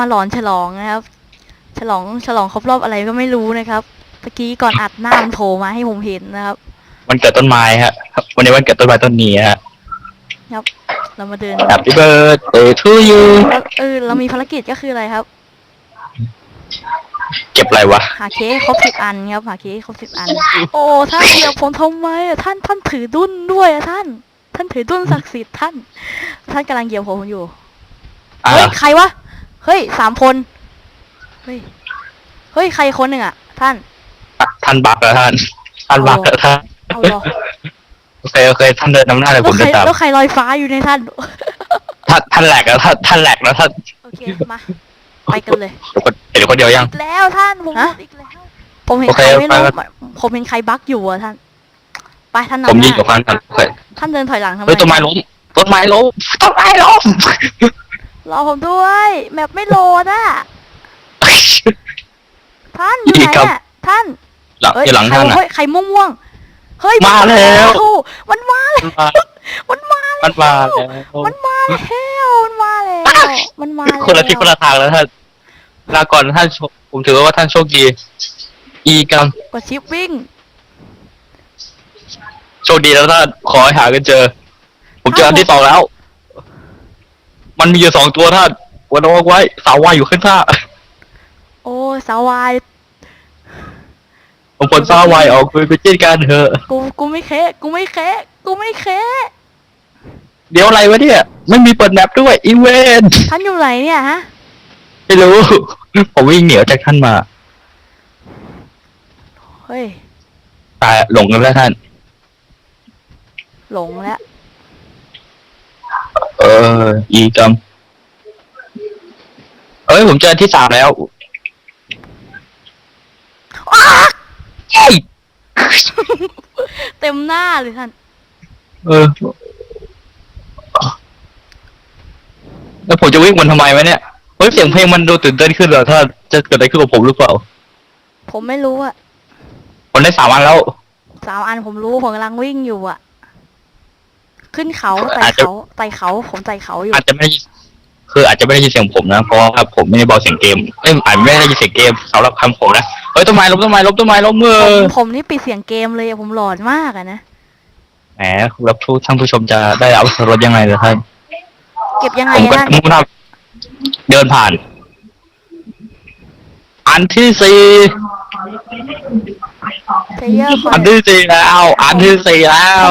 มาหลอนฉลองนะครับ ฉลองฉลองครบรอบอะไรก็ไม่รู้นะครับเมื่อกี้ก่อนอัดหน้ามันโผล่มาให้ผมเห็นนะครับ วันเกิดต้นไม้ฮะวันนี้วันเกิดต้นไม้ต้นนี้ฮะครับ เรามาเดิน Happy birthday to you แล้วเออเรามีภารกิจก็คืออะไรครับ เก็บอะไรวะ หาเค้กครบสิบอันครับหาเค้กครบสิบอัน โอ้ท่านเดียวผมทำไมอะท่านท่านถือดุ้นด้วยอะท่าน ท่านถือดุ้นศักดิ์สิทธิ์ท่าน ท่านกำลังเหยียบผมอยู่ อะเฮ้ยใครวะ เฮ้ยสามคน เฮ้ย เฮ้ย ใครคนหนึ่งอะท่าน ท่านบักแล้วท่าน ท่านบักแล้วท่านเอาเหรอโอเคโอเคท่านเดินนำหน้าเลยแล้ผวมใครเดินตามแล้วใครลอยฟ้าอยู่ในยท่าน ท่านท่านแหลกแล้วท่านท่านแหลกแล้วท่าน โอเค มา ไปกันเลยเดี๋ยวคนเดี๋ยวคนเดียวยังอีกแล้วท่านผมหลุดอีกแล้ว ผมเห็นโอใคเครไม่รู้ไปผมเห็นใครบั๊กอยู่อะท่าน ไปท่านนำผมหยิน้างกับพันกันโอเคท่านเดินถอยหลังทำไมเฮ้ยต้นไม้ล้มต้นไม้ล้มต้นไม้ล้ม รอผมด้วย แมปไม่โหลดอะท่านอยู่อีไหนกครับอะท่านหลังเอ้ยที่หลังใครท่านอะ เฮ้ยใครม่วงม่วงๆเฮ้ยมาแล้ว มันมาแล้วมันมาแล้ว มันมาแล้วมันมาแล้วมันมาแล้วมันมาแล้วคนละทิศคนละทางแล้วท่านลาก่อนท่านโชคผมถือว่าท่านโชคดี อีกรรมกดชิปวิ่งโชคดีแล้วท่านขอให้หากันเจอ ผมเจออันที่สองแล้ว มันมีอยู่สองตัวท่านวันเอาไว้ สาววายอยู่ข้างหน้าโอ้ยสาววาย ผมผลสาววายออกไปไปเจ็ดกันเถอะ กูกูไม่เคะกูไม่เคะกูไม่เคะเดี๋ยวอะไรวะเนี่ย ไม่มีเปิดแมปด้วย อีเวนต์ท่านอยู่ไหนเนี่ยฮะ ไม่รู้ ผมวิ่งเหนียวจากท่านมา เฮ้ย ตายหลงกันแล้วท่าน หลงแล้ว เออ อีกรรมเอ้ย ผมเจออันที่สามแล้วเฮ้ยเต็มหน้าเลยท่าน เออ แล้วผมจะวิ่งมันทำไมวะเนี่ย เฮ้ย เสียงเพลงมันดูตื่นเต้นขึ้นเหรอ ถ้าจะเกิดอะไรขึ้นกับผมหรือเปล่า ผมไม่รู้อะผมได้สามวันแล้ว สามอันผมรู้ผมกำลังวิ่งอยู่อะ ขึ้นเขาไต่อาจจะเขาไต่เขาผมไต่เขาอยู่ อาจจะไม่ได้คืออาจจะไม่ได้ยินเสียงผมนะ เพราะว่าผมไม่ได้เบาเสียงเกมเอ้ยอาจไม่ได้ยินเสียงเกมสำหรับคำผมนะเฮ้ยต้นไม้ล้มต้นไม้ล้มต้นไม้ล้มมือผมผมนี่ปิดเสียงเกมเลยอะผมหลอนมากอะนะแหมรับผู้ท่านผู้ชมจะได้รับรสยังไงล่ะท่านเก็บยังไงผมก็อะท่านมุ่งหน้าเดินผ่าน อันที่สี่ เพลเยอร์คออันที่สี่แล้ว อันที่สี่แล้ว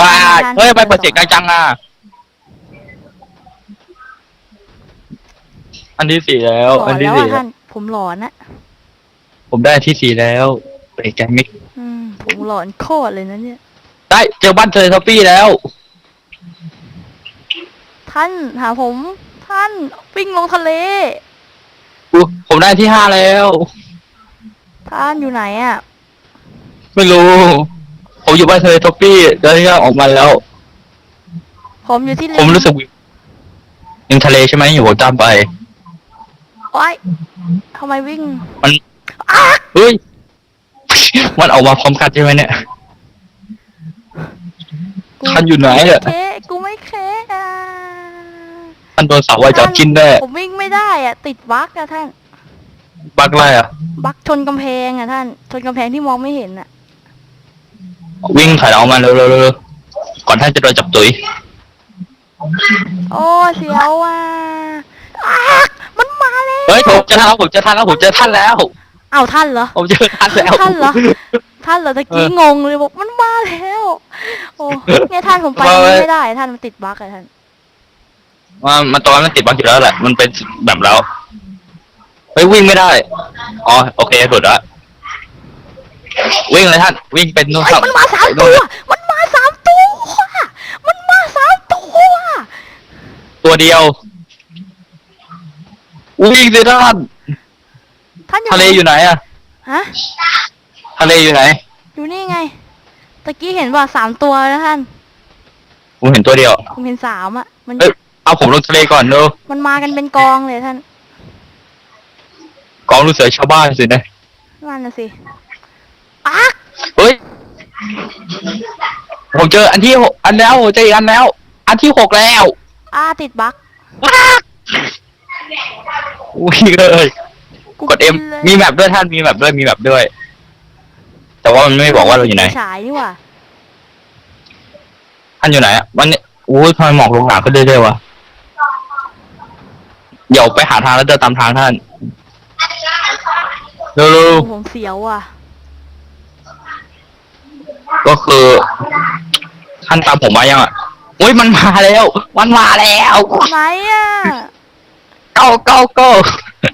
ว้าท่าเฮ้ยไปเปิดเสียงจังๆอะ อันที่สี่แล้ว หลออันนที่แล้วสี่อะแล้ว ท่านผมหลอนอะผมได้อันที่สี่แล้วไปแกมิกอืมผมหลอนโคตรเลยนะเนี่ย ได้เจอบ้านเธอทัฟฟี่แล้ว ท่านหาผมท่านวิ่งลงทะเล อุ๊ยผมได้ที่ห้าแล้ว ท่านอยู่ไหนอะ ไม่รู้ ผมอยู่บ้านเธอทัฟฟี่แล้วที่ออกมาแล้ว ผมอยู่ที่ผมรู้สึกยังทะเลใช่ไหมอยู่ผมตามไป โอ้ยทำไมวิ่งมันอ้าเฮ้ย มันออกมาพร้อมกันใช่ไหมเนี่ย กูท่านอยู่ไหนอะเคะกูไม่เคะอะท่านโดนสาววายจับกินแน่ผมวิ่งไม่ได้อะติดบั๊กอะท่าน บักไรอะบั๊กชนกำแพงอะท่าน ชนกำแพงที่มองไม่เห็นอะ วิ่งถอยออกมาเร็วๆๆก่อนท่านจะโดนจับตุยโอ้เสียวว่ะอ้ามันมาแล้วเฮ้ยผมเจะทันแล้วผมเจะทันแล้วผมเจอท่านแล้วเอาท่านเหรอ ผมเจอท่านแล้ว ท่านเหรอ ท่านเหรอตะกี้งงเลยบอกมันมาแล้ว โอ้เนี่ยท่านผมไปเฮ้ยไม่ได้ ท่านมันติดบั๊กอะท่าน ว่ามันตอนนั้นมันติดบักอยู่แล้วแหละ มันเป็นแบบแล้วเฮ้ยวิ่งไม่ได้ อ๋อโอเคถูกแล้ว วิ่งเลยท่านวิ่งเป็นนู่นไอ้ครับมันมาสามตัว มันมาสามตัว มันมาสามตัว ตัวเดียว วิ่งสิท่านท่านอยู่ทะเลอยู่ไหนอะฮะทะเลอยู่ไหน อยู่นี่ไง ตะกี้เห็นว่าสามตัวนะท่าน ผมเห็นตัวเดียว ผมเห็นสามอะมัน เอ้ยเอาผมลงทะเลก่อนเนอะมันมากันเป็นกองเลยท่าน กองลูกเสือชาวบ้านสินะนั่นน่ะสิ ปักเฮ้ยผมเจออันที่หกอันแล้วเจออีกอันแล้ว อันที่หกแล้วอ้าติดบั๊กว้าวิ่งเลยกดเอ็มลยมีแมปด้วยท่านมีแมปด้วยมีแมปด้วย แต่ว่ามันไม่บอกว่าเราอยู่ไหนฉายนี่หว่าท่านอยู่ไหนอะวันนี้อู้ยทำไมหมอกลงหลังก็เรื่อยๆวะเดี๋ยวไปหาทางแล้วเดินตามทางท่านเร็วโอ้ผมเสียวอะๆ ก็คือท่านตามผมมายังอะอุ้ยมันมาแล้ว มันมาแล้วไหนอะเก้าเก้าเก้า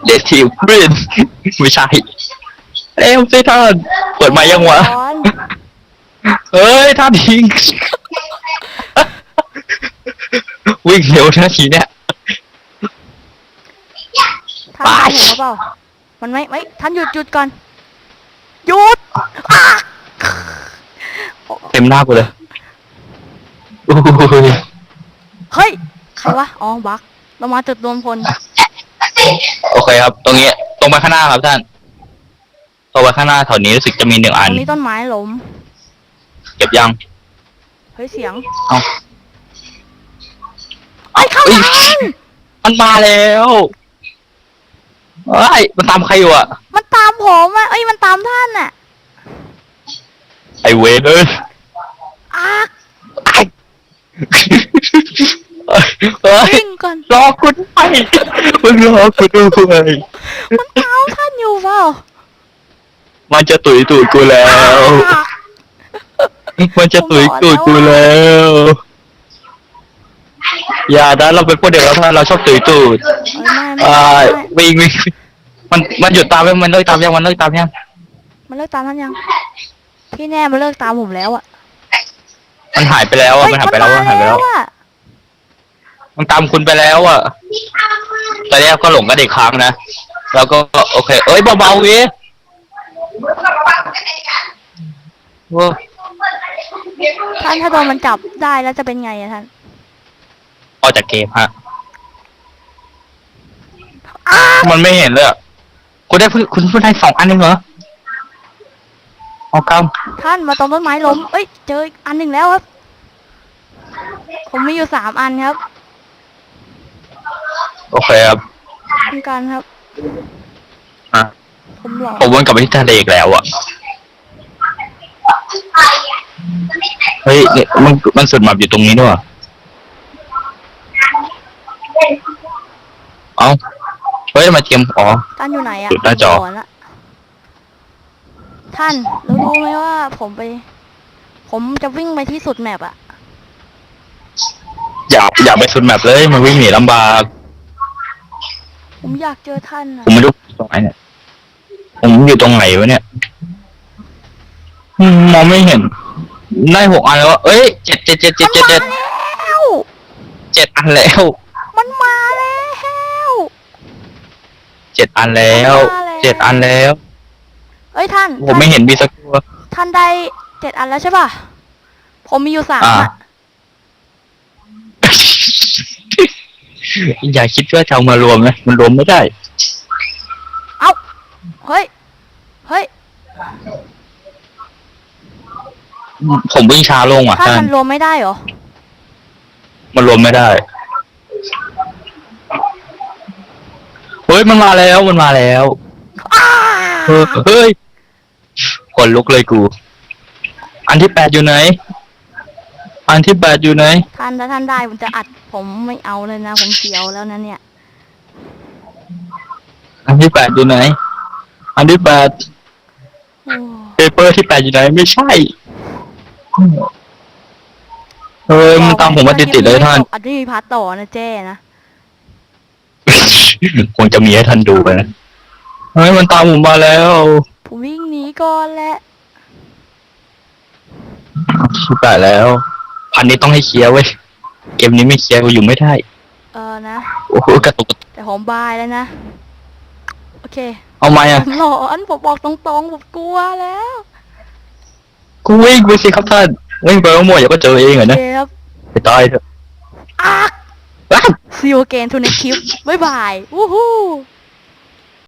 เดทิวบรินไม่ใช่เร็วสิท่านเปิดมายังวะร้อนเฮ้ยท่านทิ้งวิ่งเร็วนาทีเนี้ย ท่านเห็นหรือเปล่ามันไม่ไม่ท่านหยุดหยุดก่อนหยุดอะ เต็มหน้ากูเลยอุ้ยเฮ้ยใครวะอ๋อบักเรามาจุดรวมพลโอเคครับ ตรงนี้ตรงไปข้างหน้าครับท่านตรงไปข้างหน้าแถวนี้รู้สึกจะมีหนึ่งตอันรงนี้ต้นไม้ล้มเก็บยัง เฮ้ยเสียงเอาไอ้ยข้างหเอ้ยลังมันมาแล้วเฮ้ยมันตามใครอยู่อะมันตามผมอะเอ้ยมันตามท่านอะไอเวรเอ้ย อะไอ้เฮ้ยวิ่งก่อน รอคุณไปมึงรอกูด้วยมันตามท่านอยู่เปล่ามันจะตุยตูดกูแล้วอะมันจะตุยตูดกูแล้ว อย่านะเราเป็นพวกเด็กแล้วท่านเราชอบตุยตูดเอ้ยไม่อ่าไม่ไม่วิ่งวิ่งวิ่งมันมันหยุดตามยังมันเลิกตามยังมันเลิกตามยัง มันเลิกตามท่านยังที่แน่มันเลิกตามผมแล้วอะ มันหายไปแล้วอะมันหายไปแล้วอะหายไปแล้วอะมันตามคุณไปแล้วอะตอนแรกก็หลงกับเด็กค้างนะ แล้วก็โอเค เอ้ยเบาๆวิโอ้ท่านถ้าโดนมันจับได้แล้วจะเป็นไงอะท่านออกจากเกมฮะ อ้ามันไม่เห็นเลยอะคุณได้เพิ่งคุณเพิ่งได้สองอันเองเหรอ เอากท่านมาตรงต้นไม้ล้มเอ้ย เจออีกอันหนึ่งแล้วครับ ผมมีอยู่สามอันครับำโอเคครับทำการครับ อะผมหลอกผมวนกลับไปที่ทะเลอีกแล้วอะเฮ้ยเนี่ยมันมันสุดหมับอยู่ตรงนี้ด้วยเอ้าเฮ้ยทำไมาเทียมอ๋อท่านอยู่ไหนอะจุดหน้าจอผมก่ละ ท่านรู้รู้ไหมว่าผมไป ผมจะวิ่งไปที่สุดแมปอะอย่าอย่าไปสุดแมปเลยมันวิ่งหนีลำบาก ผมอยากเจอท่านอะผมไม่รู้ตรงไหนเนี่ย ผมอยู่ตรงไหนวะเนี่ยอืมมองไม่เห็น ได้หกอันแล้วอะเอ้ยเจ็ดเจ็ดเจ็ดเจ็ดเจ็ดเจ็ดแล้ว เจ็ดอันแล้ว มันมาแล้ว เจ็ดอันแล้ว เจ็ดอันแล้วเอ้ยท่านผมไม่เห็นมีสักตัว ท่านได้เจ็ดอันแล้วใช่ป่ะ ผมมีอยู่สามอ่า อะอย่าคิดว่าจะเอามารวมนะมันรวมไม่ได้ เอ้า เฮ้ย เฮ้ย ผมวิ่งช้าลงอะท่านท่านมันรวมไม่ได้เหรอ มันรวมไม่ได้เฮ้ยมันมาแล้วมันมาแล้วอ้าเออเฮ้ยข นลุกเลยกู อันที่แปดอยู่ไหน อันที่แปดอยู่ไหน ท่านถ้าท่านได้ผมจะอัดผมไม่เอาเลยนะ ผมเสียวแล้วนะเนี่ย อันที่แปดอยู่ไหน อันที่แปดโอ้เปเปอร์ที่แปดอยู่ไหน ไม่ใช่เฮ้ยมันตามผมมาติดๆเลยท่าน อัดไม่มีพาร์ทต่อนะเจ้นะ คงจะมีให้ท่านดูไปนะเฮ้ยมันตามผมมาแล้ว ผมวิ่งหนี ก่อนแหละ ชิบหายแล้ว พันนี้ต้องให้เคลียร์เว้ย เกมนี้ไม่เคลียร์กูอยู่ไม่ได้ เออนะ โอ้โหกระตุกกระตุกแต่ผมบายแล้วนะ โอเคเอาไหมผอะ มหลอนผมบอกตรงๆผมกลัวแล้วกูวิ่งไปสิครับท่านวิ่งไปมั่วๆอย่าก็เจอเองเหรอโอนะเคครับไปตายเถอะอะว้าว see you again to next clip บ๊ายบาย วู้ฮู้